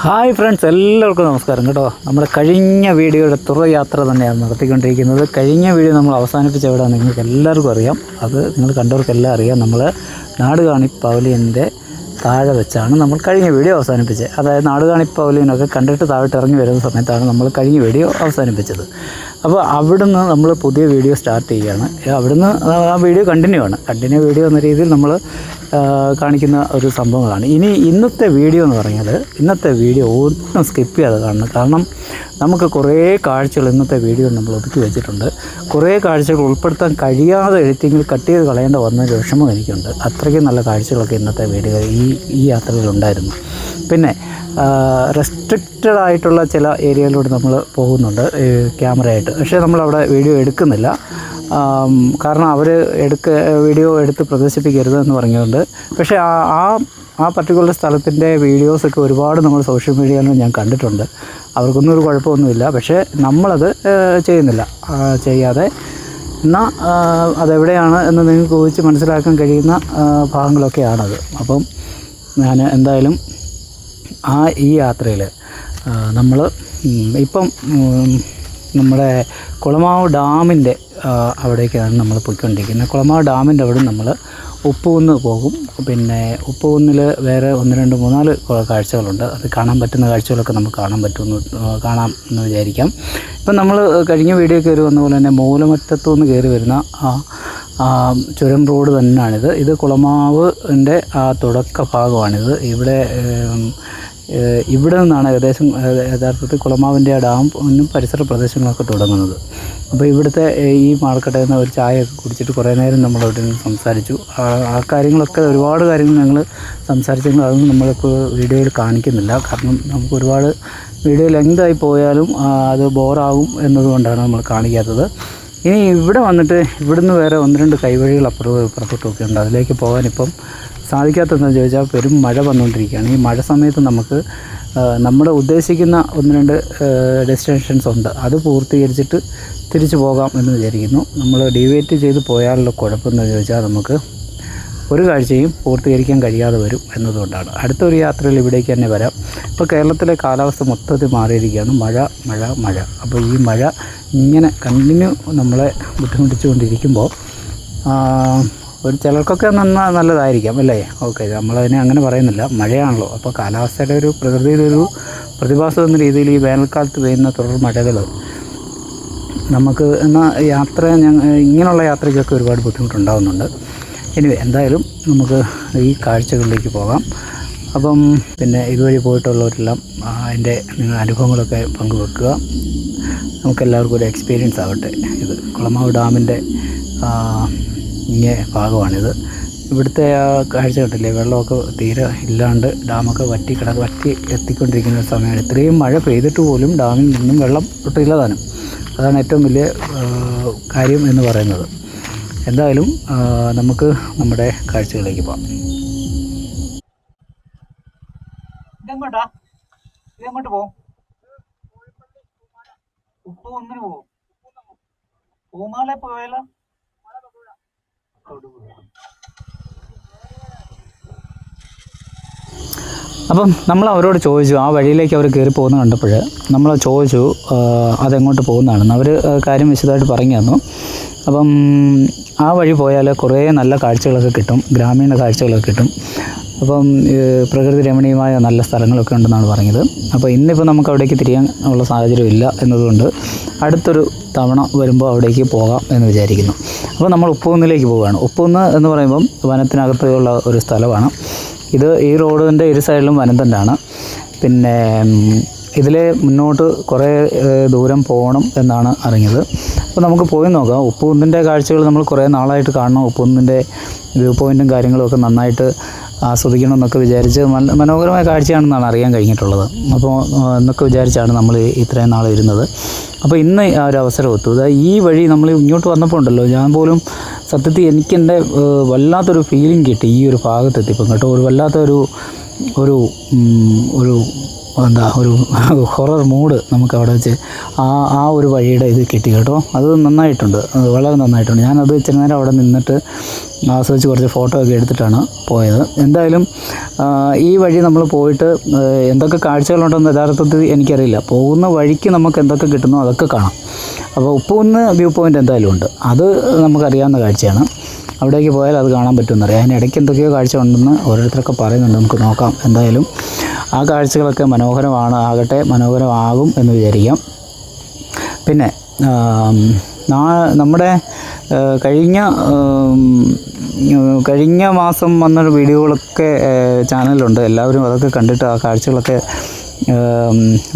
Hi friends എല്ലാവർക്കും നമസ്കാരം കേട്ടോ. നമ്മുടെ കഴിഞ്ഞ വീഡിയോയുടെ തുറ യാത്ര തന്നെയാണ് നടത്തിക്കൊണ്ടിരിക്കുന്നത്. കഴിഞ്ഞ വീഡിയോ നമ്മൾ അവസാനിപ്പിച്ച എവിടെ നിങ്ങൾക്ക് എല്ലാവർക്കും അറിയാം. അത് നിങ്ങൾ കണ്ടവർക്കെല്ലാം അറിയാം. നമ്മൾ നാടുകാണി പവലിയന്റെ താഴെ വെച്ചാണ് നമ്മൾ കഴിഞ്ഞ വീഡിയോ അവസാനിപ്പിച്ചത്. അതായത് നാടുകാണി പൗലിനൊക്കെ കണ്ടിട്ട് താഴെ ഇറങ്ങി വരുന്ന സമയത്താണ് നമ്മൾ കഴിഞ്ഞ വീഡിയോ അവസാനിപ്പിച്ചത്. അപ്പോൾ അവിടുന്ന് നമ്മൾ പുതിയ വീഡിയോ സ്റ്റാർട്ട് ചെയ്യുകയാണ്. അവിടുന്ന് ആ വീഡിയോ കണ്ടിന്യൂ ആണ്. കണ്ടിന്യൂ വീഡിയോ എന്ന രീതിയിൽ നമ്മൾ കാണിക്കുന്ന ഒരു സംഭവങ്ങളാണ്. ഇനി ഇന്നത്തെ വീഡിയോ എന്ന് പറഞ്ഞാൽ ഇന്നത്തെ വീഡിയോ ഒന്നും സ്കിപ്പ് ചെയ്യാതെ കാണണം. കാരണം നമുക്ക് കുറേ കാഴ്ചകൾ ഇന്നത്തെ വീഡിയോ നമ്മൾ ഒതുക്കി വെച്ചിട്ടുണ്ട്. കുറേ കാഴ്ചകൾ ഉൾപ്പെടുത്താൻ കഴിയാതെ എഴുത്തിങ്ങിൽ കട്ട് ചെയ്ത് കളയേണ്ട വന്നൊരു വിഷമം എനിക്കുണ്ട്. അത്രയ്ക്കും നല്ല കാഴ്ചകളൊക്കെ ഇന്നത്തെ വീഡിയോ ഈ ഈ യാത്രയിലുണ്ടായിരുന്നു പിന്നെ റെസ്ട്രിക്റ്റഡ് ആയിട്ടുള്ള ചില ഏരിയയിലൂടെ നമ്മൾ പോകുന്നുണ്ട് ക്യാമറയായിട്ട്. പക്ഷേ നമ്മളവിടെ വീഡിയോ എടുക്കുന്നില്ല. കാരണം അവർ എടുക്ക വീഡിയോ എടുത്ത് പ്രദർശിപ്പിക്കരുത് എന്ന് പറഞ്ഞുകൊണ്ട്. പക്ഷേ ആ ആ ആ പർട്ടിക്കുലർ സ്ഥലത്തിന്റെ വീഡിയോസൊക്കെ ഒരുപാട് നമ്മൾ സോഷ്യൽ മീഡിയയിൽ ഞാൻ കണ്ടിട്ടുണ്ട്. അവർക്കൊന്നും ഒരു കുഴപ്പമൊന്നുമില്ല. പക്ഷേ നമ്മളത് ചെയ്യുന്നില്ല. ചെയ്യാതെ. എന്നാൽ അതെവിടെയാണ് എന്ന് നിങ്ങൾക്ക് ചോദിച്ച് മനസ്സിലാക്കാൻ കഴിയുന്ന ഭാഗങ്ങളൊക്കെയാണത്. അപ്പം ഞാൻ എന്തായാലും ആ ഈ യാത്രയിൽ നമ്മൾ ഇപ്പം നമ്മുടെ കുളമാവ് ഡാമിന്റെ അവിടേക്കാണ് നമ്മൾ പോയിക്കൊണ്ടിരിക്കുന്നത്. കുളമാവ് ഡാമിന്റെ അവിടെ നമ്മൾ ഉപ്പുകുന്ന് പോകും. പിന്നെ ഉപ്പുകുന്നിൽ വേറെ ഒന്ന് രണ്ട് മൂന്നാൽ കാഴ്ചകളുണ്ട്. അത് കാണാൻ പറ്റുന്ന കാഴ്ചകളൊക്കെ നമുക്ക് കാണാൻ പറ്റുമെന്ന് കാണാം എന്ന് വിചാരിക്കാം. ഇപ്പം നമ്മൾ കഴിഞ്ഞ വീഡിയോ കയറി വന്ന പോലെ തന്നെ മൂലമറ്റത്തു നിന്ന് കയറി വരുന്ന ആ, ചുരം റോഡ് തന്നെയാണിത്. ഇത് കുളമാവിന്റെ ആ തുടക്ക ഭാഗമാണിത്. ഇവിടെ ഇവിടെ നിന്നാണ് ഏകദേശം യഥാർത്ഥത്തിൽ കുളമാവിന്റെ ആ ഡാം പരിസര പ്രദേശങ്ങളൊക്കെ തുടങ്ങുന്നത്. അപ്പോൾ ഇവിടുത്തെ ഈ മാർക്കറ്റിൽ നിന്ന് ഒരു ചായയൊക്കെ കുടിച്ചിട്ട് കുറേ നേരം നമ്മൾ അവിടെ നിന്ന് സംസാരിച്ചു. ആ കാര്യങ്ങളൊക്കെ ഒരുപാട് കാര്യങ്ങൾ ഞങ്ങൾ സംസാരിച്ചെങ്കിലും അതൊന്നും നമ്മളിപ്പോൾ വീഡിയോയിൽ കാണിക്കുന്നില്ല. കാരണം നമുക്ക് ഒരുപാട് വീഡിയോ ലെങ്തായി പോയാലും അത് ബോറാകും എന്നതുകൊണ്ടാണ് നമ്മൾ കാണിക്കാത്തത്. ഇനി ഇവിടെ വന്നിട്ട് ഇവിടുന്ന് വേറെ ഒന്ന് രണ്ട് കൈവഴികൾ അപ്പുറവും ഇപ്പുറത്തോട്ടൊക്കെ ഉണ്ട്. അതിലേക്ക് പോകാൻ ഇപ്പം സാധിക്കാത്തതെന്ന് ചോദിച്ചാൽ പെരും മഴ വന്നുകൊണ്ടിരിക്കുകയാണ്. ഈ മഴ സമയത്ത് നമുക്ക് നമ്മുടെ ഉദ്ദേശിക്കുന്ന ഒന്ന് രണ്ട് ഡെസ്റ്റിനേഷൻസ് ഉണ്ട്. അത് പൂർത്തീകരിച്ചിട്ട് തിരിച്ചു പോകാം എന്ന് വിചാരിക്കുന്നു. നമ്മൾ ഡീവേറ്റ് ചെയ്ത് പോയാലുള്ള കുഴപ്പമെന്ന് ചോദിച്ചാൽ നമുക്ക് ഒരു കാഴ്ചയും പൂർത്തീകരിക്കാൻ കഴിയാതെ വരും എന്നതുകൊണ്ടാണ്. അടുത്തൊരു യാത്രയിൽ ഇവിടേക്ക് തന്നെ വരാം. ഇപ്പോൾ കേരളത്തിലെ കാലാവസ്ഥ മൊത്തത്തിൽ മാറിയിരിക്കുകയാണ്. മഴ മഴ മഴ. അപ്പോൾ ഈ മഴ ഇങ്ങനെ കണ്ടിന്യൂ നമ്മളെ ബുദ്ധിമുട്ടിച്ചുകൊണ്ടിരിക്കുമ്പോൾ ഒരു ചിലർക്കൊക്കെ നന്നാ നല്ലതായിരിക്കാം അല്ലേ? ഓക്കെ നമ്മളതിനെ അങ്ങനെ പറയുന്നില്ല. മഴയാണല്ലോ. അപ്പോൾ കാലാവസ്ഥയുടെ ഒരു പ്രകൃതിയുടെ ഒരു പ്രതിഭാസം എന്ന രീതിയിൽ ഈ വേനൽക്കാലത്ത് പെയ്യുന്ന തുടർ മഴകൾ നമുക്ക് എന്നാൽ യാത്ര ഞങ്ങൾ ഇങ്ങനെയുള്ള യാത്രയ്ക്കൊക്കെ ഒരുപാട് ബുദ്ധിമുട്ടുണ്ടാകുന്നുണ്ട് എനിവേ എന്തായാലും നമുക്ക് ഈ കാഴ്ചകളിലേക്ക് പോകാം. അപ്പം പിന്നെ ഇതുവഴി പോയിട്ടുള്ളവരെല്ലാം അതിന്റെ നിങ്ങളുടെ അനുഭവങ്ങളൊക്കെ പങ്കുവെക്കുക. നമുക്കെല്ലാവർക്കും ഒരു എക്സ്പീരിയൻസ് ആവട്ടെ. ഇത് കുളമാവ് ഡാമിന്റെ ഇങ്ങേ ഭാഗമാണിത്. ഇവിടുത്തെ ആ കാഴ്ച കണ്ടില്ലേ? വെള്ളമൊക്കെ തീരെ ഇല്ലാണ്ട് ഡാമൊക്കെ വറ്റി കിട വറ്റി എത്തിക്കൊണ്ടിരിക്കുന്ന സമയമാണ്. ഇത്രയും മഴ പെയ്തിട്ട് പോലും ഡാമിൽ നിന്നും വെള്ളം ഒട്ടില്ല താനും. അതാണ് ഏറ്റവും വലിയ കാര്യം എന്ന് പറയുന്നത്. എന്തായാലും നമുക്ക് നമ്മുടെ കാഴ്ചകളിലേക്ക് പോകാം. ഇതെങ്ങോട്ടാ? ഇതെങ്ങോട്ട് പോവും? ഉപ്പ് ഒന്നിന് പോവും. പൂമാല പോയാലോ? അപ്പം നമ്മൾ അവരോട് ചോദിച്ചു ആ വഴിയിലേക്ക് അവർ കയറി പോകുന്ന കണ്ടപ്പോൾ നമ്മൾ ചോദിച്ചു അതെങ്ങോട്ട് പോകുന്നതാണെന്ന്. അവർ കാര്യം വിശദമായിട്ട് പറഞ്ഞു തന്നു. അപ്പം ആ വഴി പോയാൽ കുറേ നല്ല കാഴ്ചകളൊക്കെ കിട്ടും ഗ്രാമീണ കാഴ്ചകളൊക്കെ കിട്ടും. അപ്പം പ്രകൃതി രമണീയമായ നല്ല സ്ഥലങ്ങളൊക്കെ ഉണ്ടെന്നാണ് പറഞ്ഞത്. അപ്പോൾ ഇന്നിപ്പോൾ നമുക്ക് അവിടേക്ക് തിരിയാൻ ഉള്ള സാഹചര്യം ഇല്ല എന്നതുകൊണ്ട് അടുത്തൊരു തവണ വരുമ്പോൾ അവിടേക്ക് പോകാം എന്ന് വിചാരിക്കുന്നു. അപ്പോൾ നമ്മൾ ഉപ്പുകുന്നിലേക്ക് പോവുകയാണ്. ഉപ്പുകുന്ന് എന്ന് പറയുമ്പം വനത്തിനകത്തുള്ള ഒരു സ്ഥലമാണ്. ഇത് ഈ റോഡിന്റെ ഇരു സൈഡിലും വനം തന്നെയാണ്. പിന്നെ ഇതിലെ മുന്നോട്ട് കുറേ ദൂരം പോകണം എന്നാണ് അറിഞ്ഞത്. അപ്പോൾ നമുക്ക് പോയി നോക്കാം. ഉപ്പുകുന്നിന്റെ കാഴ്ചകൾ നമ്മൾ കുറേ നാളായിട്ട് കാണണം. ഉപ്പുകുന്നിന്റെ വ്യൂ പോയിന്റും കാര്യങ്ങളും ഒക്കെ നന്നായിട്ട് ആസ്വദിക്കണം എന്നൊക്കെ വിചാരിച്ച് മനോഹരമായ കാഴ്ചയാണെന്നാണ് അറിയാൻ കഴിഞ്ഞിട്ടുള്ളത്. അപ്പോൾ എന്നൊക്കെ വിചാരിച്ചാണ് നമ്മൾ ഇത്രയും നാൾ ഇരുന്നത്. അപ്പോൾ ഇന്ന് ആ ഒരു അവസരം ഒത്തു. ഈ വഴി നമ്മൾ ഇങ്ങോട്ട് വന്നപ്പോൾ ഉണ്ടല്ലോ ഞാൻ പോലും സത്യത്തിൽ എനിക്കെന്റെ വല്ലാത്തൊരു ഫീലിംഗ് കിട്ടി ഈ ഒരു ഭാഗത്തെത്തിയപ്പം. കേട്ടോ ഒരു വല്ലാത്തൊരു ഒരു ഒരു എന്താ ഒരു ഹൊറർ മൂഡ് നമുക്ക് അവിടെ വെച്ച് ആ ആ ഒരു വഴിയുടെ ഇത് കിട്ടി കേട്ടോ. അത് നന്നായിട്ടുണ്ട്. അത് വളരെ നന്നായിട്ടുണ്ട്. ഞാനത് ഇച്ചിരി നേരം അവിടെ നിന്നിട്ട് ആസ്വദിച്ച് കുറച്ച് ഫോട്ടോ ഒക്കെ എടുത്തിട്ടാണ് പോയത്. എന്തായാലും ഈ വഴി നമ്മൾ പോയിട്ട് എന്തൊക്കെ കാഴ്ചകളുണ്ടെന്ന് യഥാർത്ഥത്തിൽ എനിക്കറിയില്ല. പോകുന്ന വഴിക്ക് നമുക്ക് എന്തൊക്കെ കിട്ടുന്നോ അതൊക്കെ കാണാം. അപ്പോൾ ഉപ്പുകുന്ന് വ്യൂ പോയിന്റ് എന്തായാലും ഉണ്ട്. അത് നമുക്കറിയാവുന്ന കാഴ്ചയാണ്. അവിടേക്ക് പോയാൽ അത് കാണാൻ പറ്റുമെന്നറിയാം അതിന് ഇടയ്ക്ക് എന്തൊക്കെയോ കാഴ്ച ഉണ്ടെന്ന് ഓരോരുത്തരൊക്കെ പറയുന്നുണ്ട്. നമുക്ക് നോക്കാം. എന്തായാലും ആ കാഴ്ചകളൊക്കെ മനോഹരമാണ് ആകട്ടെ മനോഹരമാകും എന്ന് വിചാരിക്കാം. പിന്നെ നമ്മുടെ കഴിഞ്ഞ കഴിഞ്ഞ മാസം വന്ന വീഡിയോകളൊക്കെ ചാനലുണ്ട് എല്ലാവരും അതൊക്കെ കണ്ടിട്ട് ആ കാഴ്ചകളൊക്കെ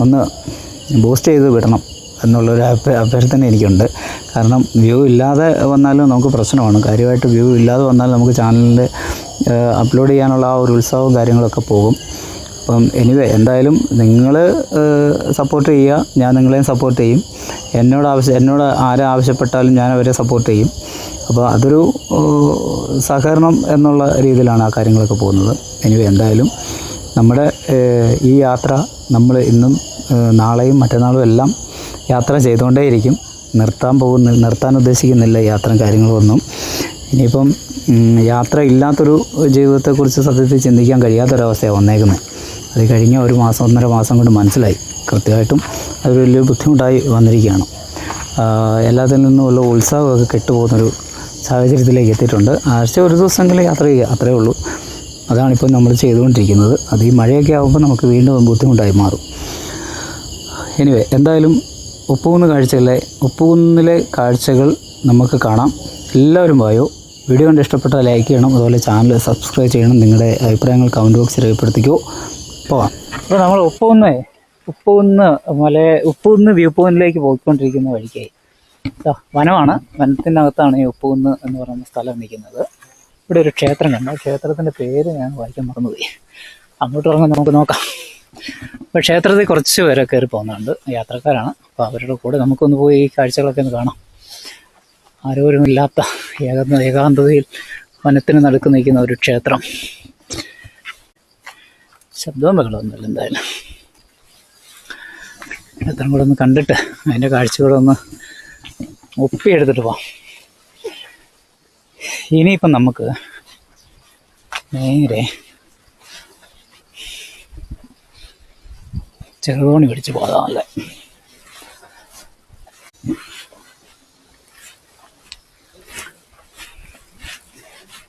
ഒന്ന് ബൂസ്റ്റ് ചെയ്ത് വിടണം എന്നുള്ളൊരു അഭ്യ- അഭ്യർത്ഥന എനിക്കുണ്ട്. കാരണം വ്യൂ ഇല്ലാതെ വന്നാലും നമുക്ക് പ്രശ്നമാണ്. കാര്യമായിട്ട് വ്യൂ ഇല്ലാതെ വന്നാൽ നമുക്ക് ചാനലിൽ അപ്ലോഡ് ചെയ്യാനുള്ള ആ ഒരു ഉത്സവവും കാര്യങ്ങളൊക്കെ പോകും. അപ്പം എനിവേ എന്തായാലും നിങ്ങൾ സപ്പോർട്ട് ചെയ്യുക. ഞാൻ നിങ്ങളെയും സപ്പോർട്ട് ചെയ്യും. എന്നോട് ആവശ്യം എന്നോട് ആരെ ആവശ്യപ്പെട്ടാലും ഞാൻ അവരെ സപ്പോർട്ട് ചെയ്യും. അപ്പോൾ അതൊരു സഹകരണം എന്നുള്ള രീതിയിലാണ് ആ കാര്യങ്ങളൊക്കെ പോകുന്നത്. എനിവേ എന്തായാലും നമ്മുടെ ഈ യാത്ര നമ്മൾ ഇന്നും നാളെയും മറ്റന്നാളും എല്ലാം യാത്ര ചെയ്തുകൊണ്ടേയിരിക്കും. നിർത്താൻ പോകുന്ന നിർത്താൻ ഉദ്ദേശിക്കുന്നില്ല യാത്ര കാര്യങ്ങളൊന്നും ഇനിയിപ്പം യാത്ര ഇല്ലാത്തൊരു ജീവിതത്തെക്കുറിച്ച് സത്യത്തിൽ ചിന്തിക്കാൻ കഴിയാത്തൊരവസ്ഥയാണ് വന്നേക്കുന്നത്. അത് കഴിഞ്ഞ ഒരു മാസം ഒന്നര മാസം കൊണ്ട് മനസ്സിലായി. കൃത്യമായിട്ടും അതൊരു വലിയ ബുദ്ധിമുട്ടായി വന്നിരിക്കുകയാണ്. എല്ലാത്തിൽ നിന്നുമുള്ള ഉത്സാഹമൊക്കെ കെട്ടുപോകുന്നൊരു സാഹചര്യത്തിലേക്ക് എത്തിയിട്ടുണ്ട്. ആഴ്ച ഒരു ദിവസമെങ്കിലും യാത്ര ചെയ്യുക അത്രേ ഉള്ളൂ. അതാണിപ്പോൾ നമ്മൾ ചെയ്തുകൊണ്ടിരിക്കുന്നത്. അത് ഈ മഴയൊക്കെ ആകുമ്പോൾ നമുക്ക് വീണ്ടും ബുദ്ധിമുട്ടായി മാറും. എനിവേ എന്തായാലും ഉപ്പുകുന്ന് കാഴ്ചകളെ ഉപ്പുകുന്നിലെ കാഴ്ചകൾ നമുക്ക് കാണാം. എല്ലാവരും വായോ? വീഡിയോ കണ്ട് ഇഷ്ടപ്പെട്ടാൽ ലൈക്ക് ചെയ്യണം. അതുപോലെ ചാനൽ സബ്സ്ക്രൈബ് ചെയ്യണം. നിങ്ങളുടെ അഭിപ്രായങ്ങൾ കമന്റ് ബോക്സിൽ രേഖപ്പെടുത്തിക്കോ. പോവാം. അപ്പോൾ നമ്മൾ ഉപ്പുകുന്ന് ഉപ്പുകുന്ന് മല ഉപ്പുകുന്ന് വ്യൂ പോയിന്റിലേക്ക് പോയിക്കൊണ്ടിരിക്കുന്ന വഴിക്കായി. വനമാണ്. വനത്തിനകത്താണ് ഈ ഉപ്പുകുന്ന് എന്ന് പറയുന്ന സ്ഥലം നിൽക്കുന്നത്. ഇവിടെ ഒരു ക്ഷേത്രം കണ്ടു ക്ഷേത്രത്തിന്റെ പേര് ഞാൻ വായിക്കാൻ മറന്നുപോയി. അങ്ങോട്ട് ഇറങ്ങാൻ നമുക്ക് നോക്കാം. അപ്പോൾ ക്ഷേത്രത്തിൽ കുറച്ച് പേരെ കയറി പോകുന്നുണ്ട്. യാത്രക്കാരാണ്. അപ്പോൾ അവരുടെ കൂടെ നമുക്കൊന്ന് പോയി ഈ കാഴ്ചകളൊക്കെ ഒന്ന് കാണാം. ആരോരുമില്ലാത്ത ഏക ഏകാന്തതയിൽ വനത്തിന് നടുക്ക് നിൽക്കുന്ന ഒരു ക്ഷേത്രം. ശബ്ദവും ബഹളമൊന്നുമില്ല എന്തായാലും. ക്ഷേത്രം കൂടെ ഒന്ന് കണ്ടിട്ട് അതിന്റെ കാഴ്ചകളൊന്ന് ഒപ്പിയെടുത്തിട്ട് പോവാം. ഇനിയിപ്പം നമുക്ക് നേരെ ചെറുതോണി പിടിച്ച് പോകാമല്ലേ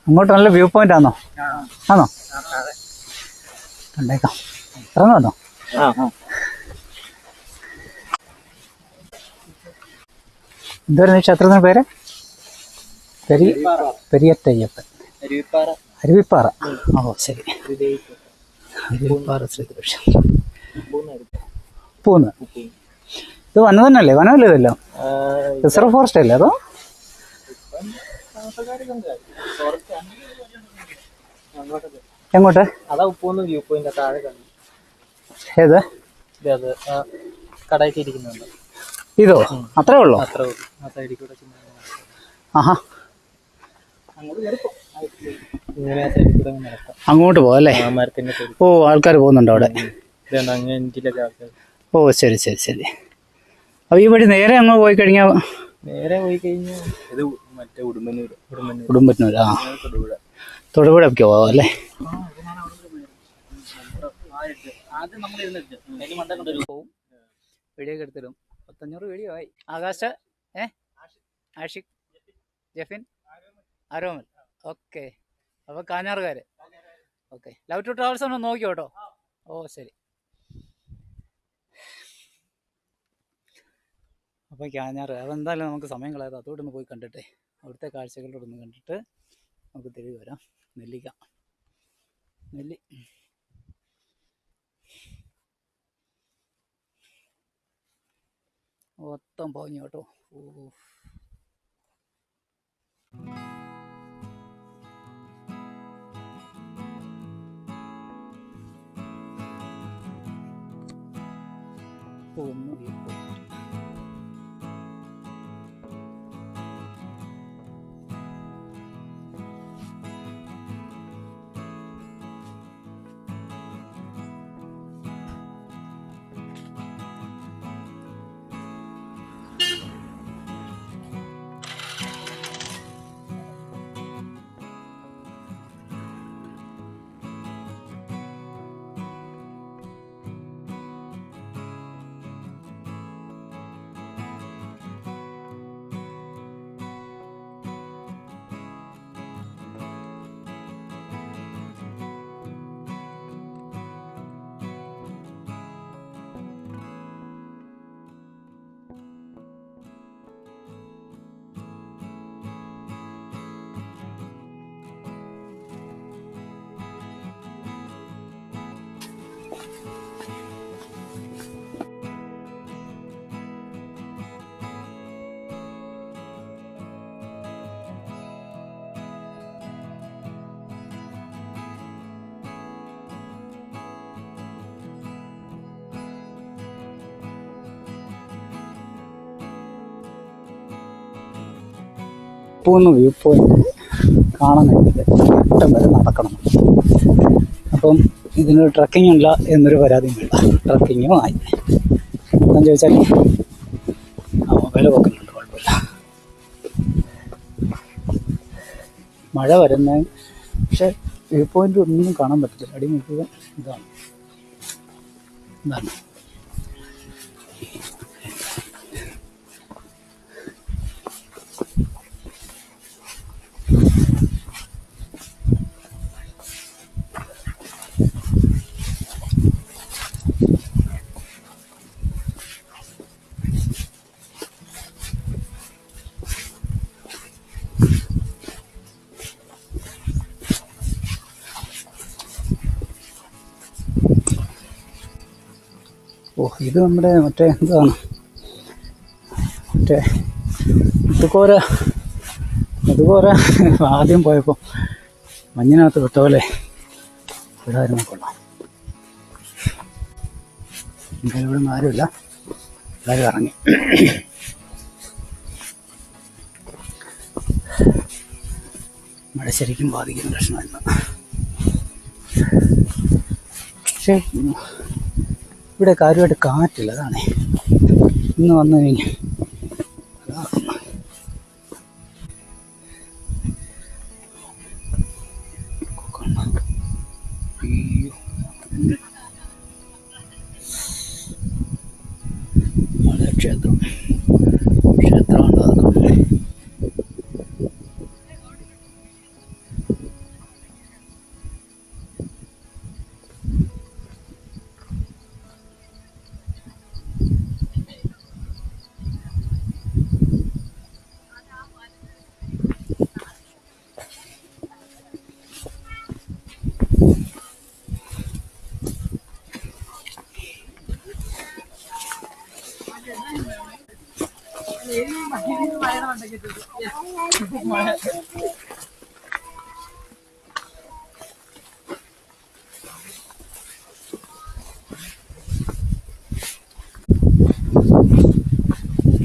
അങ്ങോട്ട് നല്ല വ്യൂ പോയിന്റ് ആണോ ആണോ കണ്ടേക്കാം. ഇറങ്ങാന്നോ എന്തായിരുന്നു ക്ഷേത്രത്തിന് പേര്? പെരി പെരിയത്തയ്യപ്പൻ. അരുവിപ്പാറ. ഓ ശരി. അരുവിപ്പാറ പൂന്ന്. ഇത് വന്നതന്നല്ലേ വനമല്ലേ ഇതല്ലോ? റിസർവ് ഫോറസ്റ്റ് അല്ലേ അതോ? എങ്ങോട്ട്? അതാ ഉപ്പൊന്ന് വ്യൂ പോയിന്റ് താഴെ കണ്ടു ഏത്? അത് ആ ഇരിക്കുന്നുണ്ട്. ഇതോ? അത്രേ ഉള്ളോ? അത്ര ആ സൈഡിൽ കൂടെ ആഹാ. അങ്ങോട്ട് കയറിപ്പോ ഇങ്ങനെ ആ സൈഡിൽ കൂടെ അങ്ങ് നടക്കാം. അങ്ങോട്ട് പോകാം ആ മരത്തിന്റെ ഓ ആൾക്കാർ പോകുന്നുണ്ട് അവിടെ. ഓ ശരി ശരി ശരി. അപ്പൊ ഈ വഴി നേരെ അങ്ങോട്ട് പോയി കഴിഞ്ഞാൽ നേരെ പോയി കഴിഞ്ഞാൽ മറ്റേ ഉടുമ്പന്നൂർ ഉടുമ്പന്നൂർ ഉടുമ്പന്നൂർ ആ. തൊടുപുഴ. തൊടുപുഴയ്ക്ക് പോകാം അല്ലേ? പോവും. വീഡിയോ എടുത്തിടും. പത്തഞ്ഞൂറ് വീഡിയോ ആയി. ആകാശ ഏ? ആഷിഖ് ജഫിൻ ആരോമൽ ഓക്കെ. അപ്പോൾ കാഞ്ഞാറുകാർ ഓക്കെ. ലവ് ടു ട്രാവൽസ് ഒന്ന് നോക്കിയോ കേട്ടോ? ഓ ശരി. അപ്പോൾ കാഞ്ഞാറ്. അതെന്തായാലും നമുക്ക് സമയം കളയാതെ അതോടൊന്ന് പോയി കണ്ടിട്ടെ. അവിടുത്തെ കാഴ്ചകളോടൊന്ന് കണ്ടിട്ട് നമുക്ക് തിരികെ വരാം. നെല്ലിക്ക. നെല്ലി. മൊത്തം പോഞ്ഞു കേട്ടോ. ഓ ഒന്ന് ഉപ്പൂന്ന് വ്യൂ പോയിന്റ് കാണണമെങ്കിൽ അറ്റം വരെ നടക്കണം. അപ്പം ഇതിന് ട്രക്കിംഗ് ഇല്ല എന്നൊരു പരാതിയും വേണ്ട ട്രക്കിങ്ങും ആയി. എന്താ ചോദിച്ചാൽ ആ മൊബൈൽ വെക്കുന്നുണ്ട് കുഴപ്പമില്ല. മഴ വരുന്ന പക്ഷെ വ്യൂ പോയിന്റ് ഒന്നും കാണാൻ പറ്റത്തില്ല. അടി ഇതാണ്. ഇതാണ്. ഇത് നമ്മുടെ മറ്റേ എന്താണ്? മറ്റേ മുത്തുക്കോര മുതുകോര ആദ്യം പോയപ്പോൾ മഞ്ഞിനകത്ത് വിട്ട പോലെ വിടായിരുന്നു കൊള്ളാം. എന്തായാലും ഇവിടെ നിന്ന് ആരുമില്ല. എല്ലാവരും ഇറങ്ങി. മഴ ശരിക്കും ബാധിക്കുന്ന പ്രശ്നമായിരുന്നു. പക്ഷേ ഇവിടെ കാര്യമായിട്ട് കാറ്റില്ല അതാണ്. ഇന്ന് വന്നു കഴിഞ്ഞാൽ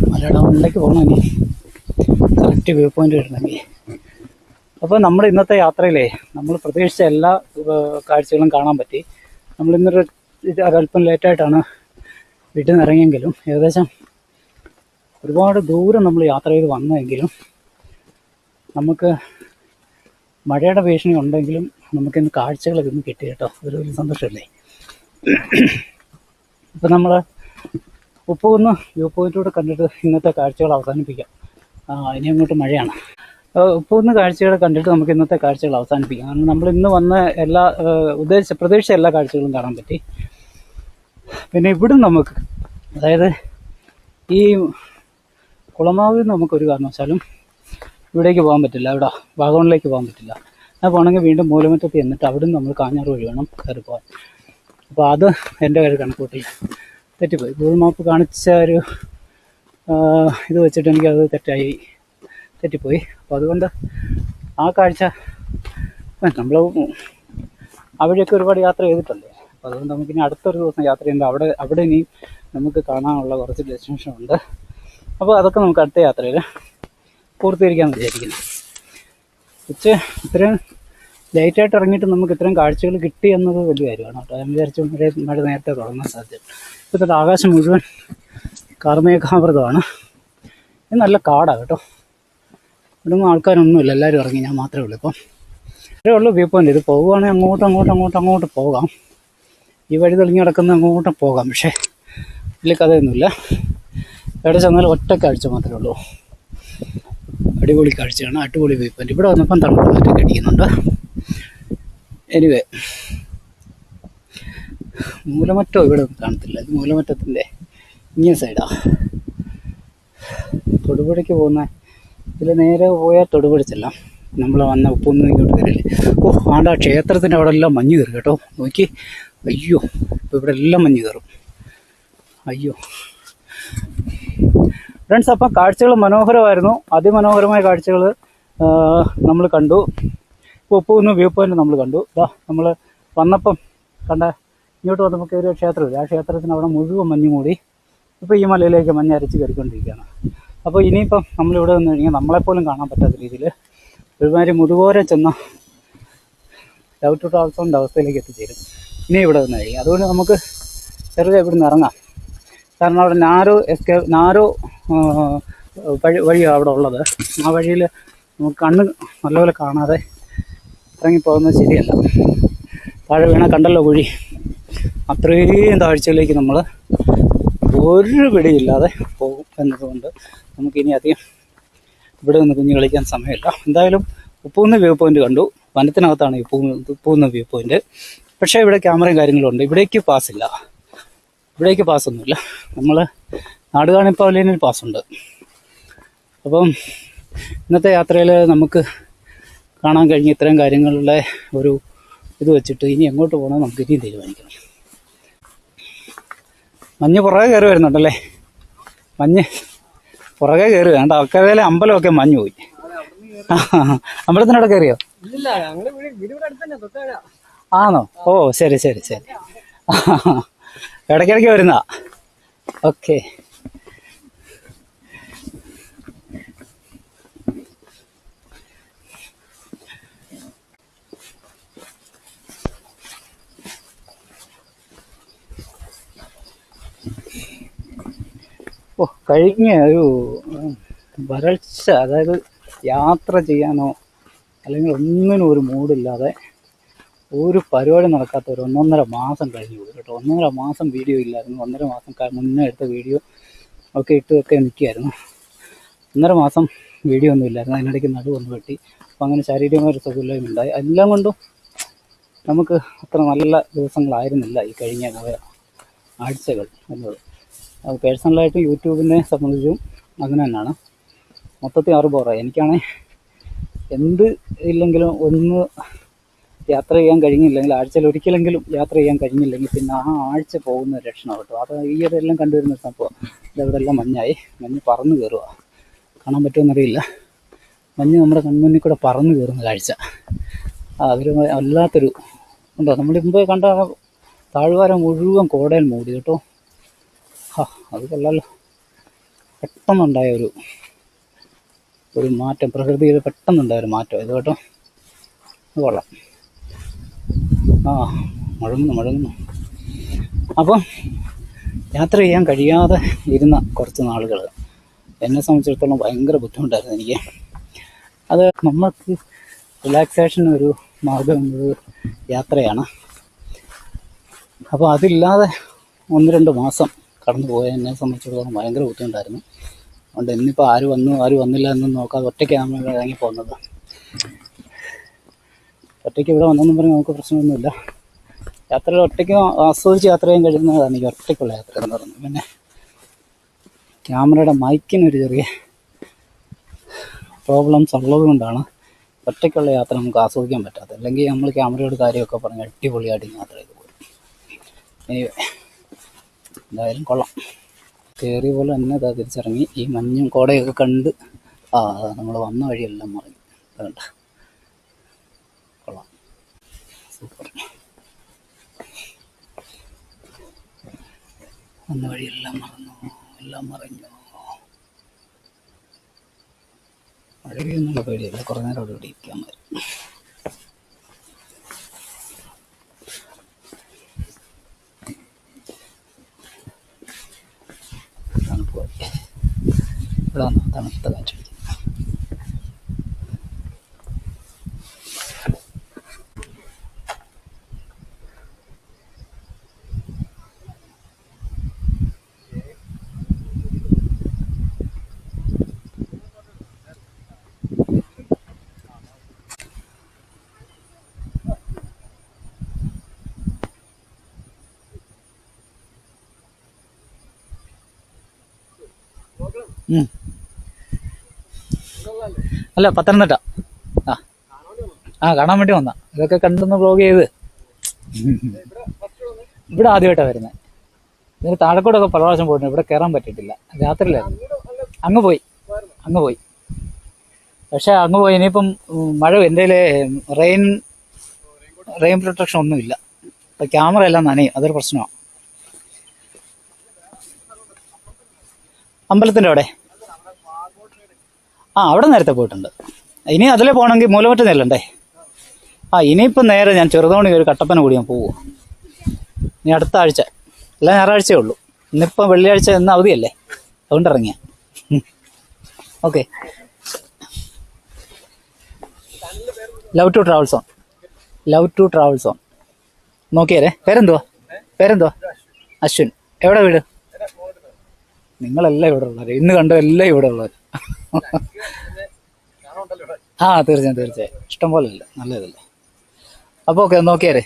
മലയുടെ മുകളിലേക്ക് പോകണം ഇനി കറക്റ്റ് വ്യൂ പോയിന്റ് കിട്ടണമെങ്കിൽ അപ്പോൾ നമ്മുടെ ഇന്നത്തെ യാത്രയിലേ നമ്മൾ പ്രതീക്ഷിച്ച എല്ലാ കാഴ്ചകളും കാണാൻ പറ്റി. ഇത് ഒരല്പം ലേറ്റായിട്ടാണ് വീട്ടിൽ നിന്ന് ഇറങ്ങിയെങ്കിലും ഏകദേശം ഒരുപാട് ദൂരം നമ്മൾ യാത്ര ചെയ്ത് വന്നെങ്കിലും നമുക്ക് മഴയുടെ ഭീഷണി ഉണ്ടെങ്കിലും നമുക്കിന്ന് കാഴ്ചകളൊക്കെ ഇന്ന് കിട്ടി കേട്ടോ. ഒരു വലിയ സന്തോഷമല്ലേ? ഇപ്പം നമ്മൾ ഉപ്പുകുന്ന് വ്യൂ പോയിന്റിലൂടെ കണ്ടിട്ട് ഇന്നത്തെ കാഴ്ചകൾ അവസാനിപ്പിക്കാം. ഇനി അങ്ങോട്ട് മഴയാണ്. ഉപ്പുകുന്ന് കാഴ്ചകൾ കണ്ടിട്ട് നമുക്ക് ഇന്നത്തെ കാഴ്ചകൾ അവസാനിപ്പിക്കാം. കാരണം നമ്മൾ ഇന്ന് വന്ന എല്ലാ ഉദ്ദേശിച്ച പ്രതീക്ഷിച്ച എല്ലാ കാഴ്ചകളും കാണാൻ പറ്റി. പിന്നെ ഇവിടെ നമുക്ക് അതായത് ഈ കുളമാവിൽ നമുക്കൊരു കാരണവശാലും ഇവിടേക്ക് പോകാൻ പറ്റില്ല. ഇവിടെ വാഗമണിലേക്ക് പോകാൻ പറ്റില്ല. അത് പോകണമെങ്കിൽ വീണ്ടും മൂലമറ്റത്ത് എന്നിട്ട് അവിടെ നമ്മൾ കാഞ്ഞാറ് വഴി വേണം കയറി പോകാൻ. അപ്പോൾ അത് എന്റെ കാര്യം കണക്കൂട്ടി തെറ്റിപ്പോയി. ഗൂഗിൾ മാപ്പ് കാണിച്ച ഒരു ഇത് വെച്ചിട്ട് എനിക്കത് തെറ്റായി. തെറ്റിപ്പോയി. അപ്പോൾ അതുകൊണ്ട് ആ കാഴ്ച നമ്മൾ ആ വഴിയൊക്കെ ഒരുപാട് യാത്ര ചെയ്തിട്ടുണ്ട്. അപ്പോൾ അതുകൊണ്ട് നമുക്കിനി അടുത്തൊരു ദിവസം യാത്ര ചെയ്യുമ്പോൾ അവിടെ അവിടെ ഇനിയും നമുക്ക് കാണാനുള്ള കുറച്ച് ഡെസ്റ്റിനേഷൻ ഉണ്ട് അപ്പോൾ അതൊക്കെ നമുക്ക് അടുത്ത യാത്രയിൽ പൂർത്തീകരിക്കാമെന്ന് വിചാരിക്കുന്നു ഉച്ച ഇത്രയും ലേറ്റായിട്ട് ഇറങ്ങിയിട്ട് നമുക്ക് ഇത്രയും കാഴ്ചകൾ കിട്ടി എന്നത് വലിയ കാര്യമാണ് കേട്ടോ. ഞാൻ വിചാരിച്ചു മഴ നേരത്തെ തുടങ്ങാൻ സാധ്യത. ഇപ്പോഴത്തെ ആകാശം മുഴുവൻ കാർമേഘാമൃതമാണ് ഇത് നല്ല കാടാണ് കേട്ടോ. ഇവിടെ ആൾക്കാരൊന്നും ആൾക്കാരൊന്നുമില്ല എല്ലാവരും ഇറങ്ങി ഞാൻ മാത്രമേ ഉള്ളൂ ഇപ്പം. ഇത്രേ ഉള്ളൂ വ്യൂ പോയിന്റ് ഇത് പോവുകയാണെങ്കിൽ അങ്ങോട്ടും അങ്ങോട്ടും അങ്ങോട്ടും അങ്ങോട്ട് പോകാം. ഈ വഴി തെളിഞ്ഞ് കിടക്കുന്ന അങ്ങോട്ടും പോകാം പക്ഷേ വലിയ കഥയൊന്നുമില്ല. എവിടെ ചെന്നാൽ ഒറ്റ കാഴ്ച മാത്രമേ ഉള്ളൂ. അടിപൊളി കാഴ്ചയാണ് അടിപൊളി വ്യൂ ഇവിടെ വന്നപ്പം തണുപ്പ് കാറ്റൊക്കെ അടിക്കുന്നുണ്ട് എനിവേ മൂലമറ്റോ ഇവിടെ കാണത്തില്ല. ഇത് മൂലമറ്റത്തിന്റെ ഇങ്ങേ സൈഡാ തൊടുപുഴയ്ക്ക് പോകുന്ന ഇതിൽ നേരെ പോയാൽ തൊടുപുഴ ചെല്ലാം. നമ്മൾ വന്ന ഉപ്പൊന്നും ഇങ്ങോട്ട് വരില്ലേ. ഓ ആണ്ട ക്ഷേത്രത്തിന്റെ അവിടെ എല്ലാം മഞ്ഞ് കയറും കേട്ടോ. നോക്കി. അയ്യോ ഇപ്പോൾ ഇവിടെ എല്ലാം മഞ്ഞ് കയറും. അയ്യോ. ഫ്രണ്ട്സ് അപ്പം കാഴ്ചകൾ മനോഹരമായിരുന്നു. അതിമനോഹരമായ കാഴ്ചകൾ നമ്മൾ കണ്ടു. ഒപ്പുന്ന വ്യൂ പോയിന്റ് നമ്മൾ കണ്ടു. ഇതാ നമ്മൾ വന്നപ്പം കണ്ട ഇങ്ങോട്ട് വന്നപ്പോൾ കയറിയ ക്ഷേത്രമില്ല? ആ ക്ഷേത്രത്തിന് അവിടെ മുഴുവൻ മഞ്ഞ് മൂടി. ഇപ്പോൾ ഈ മലയിലേക്ക് മഞ്ഞ് അരച്ച് കയറിക്കൊണ്ടിരിക്കുകയാണ്. അപ്പോൾ ഇനിയിപ്പം നമ്മളിവിടെ നിന്ന് കഴിഞ്ഞാൽ നമ്മളെപ്പോലും കാണാൻ പറ്റാത്ത രീതിയിൽ ഒരുമാതിരി മുതുപോരെ ചെന്ന ഡൗട്ട് ടു അവസ്ഥയിലേക്ക് എത്തിച്ചേരും. ഇനി ഇവിടെ നിന്ന് കഴിയും അതുകൊണ്ട് നമുക്ക് ചെറുതായി ഇവിടെ നിന്ന് ഇറങ്ങാം. കാരണം അവിടെ നാരോ എസ്കേ നാരോ വഴി വഴിയാണ് അവിടെ ഉള്ളത്. ആ വഴിയിൽ നമുക്ക് കണ്ണ് നല്ലപോലെ കാണാതെ ഇറങ്ങിപ്പോകുന്നത് ശരിയല്ല. താഴെ വീണ കണ്ടല്ലോ കുഴി. അത്രയും താഴ്ചയിലേക്ക് നമ്മൾ ഒരു പിടിയില്ലാതെ പോകും എന്നതുകൊണ്ട് നമുക്കിനി അധികം ഇവിടെ നിന്ന് കുഞ്ഞ് കളിക്കാൻ സമയമില്ല. എന്തായാലും ഉപ്പൂന്ന് വ്യൂ പോയിന്റ് കണ്ടു. വനത്തിനകത്താണ് ഈ ഉപ്പൂന്ന് വ്യൂ പോയിന്റ്. പക്ഷേ ഇവിടെ ക്യാമറയും കാര്യങ്ങളും ഉണ്ട്. ഇവിടേക്ക് പാസ്സില്ല ഇവിടേക്ക് പാസ്സൊന്നുമില്ല നമ്മൾ നാടുകാണി പവലിയനിൽ പാസ്സുണ്ട് അപ്പം ഇന്നത്തെ യാത്രയിൽ നമുക്ക് കാണാൻ കഴിഞ്ഞ ഇത്തരം കാര്യങ്ങളുടെ ഒരു ഇത് വെച്ചിട്ട് ഇനി എങ്ങോട്ട് പോകണം നമുക്ക് ഇനിയും തീരുമാനിക്കണം. മഞ്ഞ് പുറകെ കയറി വരുന്നുണ്ടല്ലേ? മഞ്ഞ് പുറകെ കയറി വേണ്ട അക്കവേലെ അമ്പലമൊക്കെ മഞ്ഞ് പോയി. അമ്പലത്തിനോട് കയറിയോ? ആണോ? ഓ ശരി ശരി ശരി. ഇടയ്ക്കിടയ്ക്ക് വരുന്ന. ഓക്കെ ഓ കഴിഞ്ഞ ഒരു വരൾച്ച അതായത് യാത്ര ചെയ്യാനോ അല്ലെങ്കിൽ ഒന്നിനും ഒരു മൂഡില്ലാതെ ഒരു പരിപാടി നടക്കാത്ത ഒരു ഒന്നൊന്നര മാസം കഴിഞ്ഞു പോയി കേട്ടോ. ഒന്നൊന്നര മാസം വീഡിയോ ഇല്ലായിരുന്നു. ഒന്നര മാസം മുന്നേ എടുത്ത വീഡിയോ ഒക്കെ ഇട്ട് ഒക്കെ നിൽക്കുകയായിരുന്നു. ഒന്നര മാസം വീഡിയോ ഒന്നും ഇല്ലായിരുന്നു. അതിനിടയ്ക്ക് നടുവൊന്ന് വെട്ടി. അപ്പോൾ അങ്ങനെ ശാരീരികമായ ഒരു സുഖമില്ലായ്മ ഉണ്ടായി. എല്ലാം കൊണ്ടും നമുക്ക് അത്ര നല്ല ദിവസങ്ങളായിരുന്നില്ല ഈ കഴിഞ്ഞ പോയ ആഴ്ചകൾ എന്നത്. അത് പേഴ്സണലായിട്ടും യൂട്യൂബിനെ സംബന്ധിച്ചും അങ്ങനെ തന്നെയാണ്. മൊത്തത്തിൽ ആറ് ബോറായി എനിക്കാണെങ്കിൽ എന്ത് ഇല്ലെങ്കിലും ഒന്ന് യാത്ര ചെയ്യാൻ കഴിഞ്ഞില്ലെങ്കിൽ ആഴ്ചയിൽ ഒരിക്കലെങ്കിലും യാത്ര ചെയ്യാൻ കഴിഞ്ഞില്ലെങ്കിൽ പിന്നെ ആ ആഴ്ച പോകുന്ന ഒരു ലക്ഷണം കേട്ടോ. അത് ഈയിടെ എല്ലാം കണ്ടുവരുന്ന സംഭവം. ഇതവിടെ എല്ലാം മഞ്ഞായി. മഞ്ഞ് പറന്ന് കയറുക കാണാൻ പറ്റുമെന്നറിയില്ല മഞ്ഞ് നമ്മുടെ കൺമുന്നിൽ കൂടെ പറന്ന് കയറുന്ന കാഴ്ച. അതൊരു വല്ലാത്തൊരു ഉണ്ടോ? നമ്മൾ മുമ്പേ കണ്ട താഴ്വാരം മുഴുവൻ കോടയിൽ മൂടി കേട്ടോ. ഹാ അത് കൊള്ളാലോ. പെട്ടെന്നുണ്ടായ ഒരു ഒരു മാറ്റം. പ്രകൃതിയിൽ പെട്ടെന്നുണ്ടായ ഒരു മാറ്റം. ഇത് കേട്ടോ. കൊള്ളാം. ആ മുഴങ്ങുന്നു മുഴങ്ങുന്നു അപ്പം യാത്ര ചെയ്യാൻ കഴിയാതെ ഇരുന്ന കുറച്ച് നാളുകൾ എന്നെ സംബന്ധിച്ചിടത്തോളം ഭയങ്കര ബുദ്ധിമുട്ടായിരുന്നു എനിക്ക്. അത് നമുക്ക് റിലാക്സേഷൻ ഒരു മാർഗം എന്നത് യാത്രയാണ്. അപ്പോൾ അതില്ലാതെ ഒന്ന് രണ്ട് മാസം കടന്നു പോയ എന്നെ സംബന്ധിച്ചിടത്തോളം ഭയങ്കര ബുദ്ധിമുട്ടായിരുന്നു. അതുകൊണ്ട് ഇന്നിപ്പോൾ ആര് വന്നു ആര് വന്നില്ല എന്നൊന്നും നോക്കാതെ ഒറ്റയ്ക്കാണ് ഇറങ്ങി പോകുന്നത്. ഒറ്റയ്ക്ക് ഇവിടെ വന്നെന്നും പറഞ്ഞ് നമുക്ക് പ്രശ്നമൊന്നുമില്ല. യാത്രയിൽ ഒറ്റയ്ക്ക് ആസ്വദിച്ച് യാത്ര ചെയ്യാൻ കഴിയുന്നതാണ് ഈ ഒറ്റയ്ക്കുള്ള യാത്ര എന്ന് പറയുന്നത്. പിന്നെ ക്യാമറയുടെ മൈക്കിനൊരു ചെറിയ പ്രോബ്ലംസ് ഉള്ളത് കൊണ്ടാണ് ഒറ്റയ്ക്കുള്ള യാത്ര നമുക്ക് ആസ്വദിക്കാൻ പറ്റാത്തത്. അല്ലെങ്കിൽ നമ്മൾ ക്യാമറയോട് കാര്യമൊക്കെ പറഞ്ഞ് അടിപൊളിയായിട്ട് യാത്ര ചെയ്ത് പോകും എനിവേ എന്തായാലും കൊള്ളാം. കയറിയ പോലെ തന്നെ തിരിച്ചിറങ്ങി. ഈ മഞ്ഞും കോടയൊക്കെ കണ്ട് ആ നമ്മൾ വന്ന വഴിയെല്ലാം മറങ്ങി വേണ്ട കൊള്ളാം സൂപ്പർ വന്ന എല്ലാം മറന്നു എല്ലാം മറഞ്ഞു. മഴ പെയ്യുന്നുള്ള പേടിയല്ല കുറേ നേരം അവിടെ ഇവിടെ ഇരിക്കാൻ മതി തണുപ്പ് ഇവിടെ വന്നു തണുത്ത കാറ്റടിക്കും അല്ല പത്തനംതിട്ട. ആ. ആ കാണാൻ വേണ്ടി വന്ന. ഇതൊക്കെ കണ്ടൊന്ന് ബ്ലോഗ് ചെയ്ത്. ഇവിടെ ആദ്യമായിട്ടാണ് വരുന്നത് ഇതിന് താഴെക്കൂടൊക്കെ പല പ്രാവശ്യം പോയിട്ടുണ്ട്. ഇവിടെ കയറാൻ പറ്റിയിട്ടില്ല. രാത്രിയിലായിരുന്നു. അങ്ങ് പോയി. അങ്ങ് പോയി. പക്ഷേ അങ്ങ് പോയി. ഇനിയിപ്പം മഴ എന്റെ റെയിൻ റെയിൻ പ്രൊട്ടക്ഷൻ ഒന്നുമില്ല. അപ്പം ക്യാമറ എല്ലാം നനയും. അതൊരു പ്രശ്നമാണ് അമ്പലത്തിന്റെ അവിടെ? ആ അവിടെ നേരത്തെ പോയിട്ടുണ്ട്. ഇനി അതിലേ പോകണമെങ്കിൽ മൂലമറ്റ നെല്ലണ്ടേ ആ ഇനിയിപ്പം നേരെ ഞാൻ ചെറുതോണി ഒരു കട്ടപ്പന കൂടി ഞാൻ പോവുക ഇനി അടുത്ത ആഴ്ച. എല്ലാ ഞായറാഴ്ചയേ ഉള്ളൂ. ഇന്നിപ്പം വെള്ളിയാഴ്ച എന്ന അവധിയല്ലേ? അതുകൊണ്ട് ഇറങ്ങിയ. Okay. Love to travel zone love to travel zone നോക്കിയാലേ. പേരെന്തുവാ? പേരെന്തുവാ? അശ്വിൻ. എവിടെ വീട്? നിങ്ങളെല്ലാം ഇവിടെ ഉള്ളവർ ഇന്ന് കണ്ട എല്ലാം ഇവിടെ ഉള്ളവർ ആ തീർച്ചയായും തീർച്ചയായും. ഇഷ്ടം പോലെ നല്ലതല്ല? അപ്പോൾ ഓക്കെ നോക്കിയാരേ.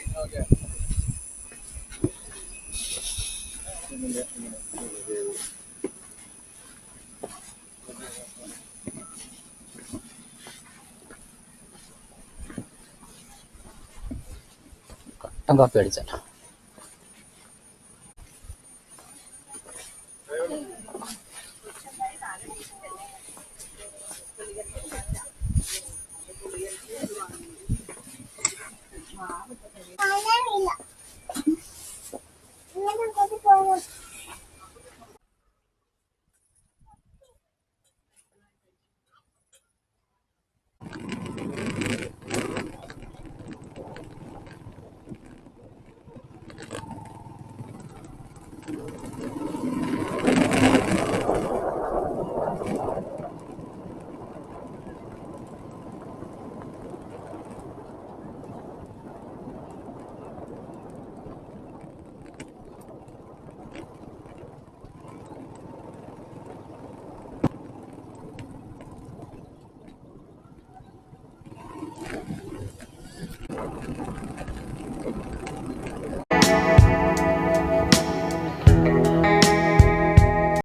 കട്ടൻ കാപ്പി അടിച്ചാൽ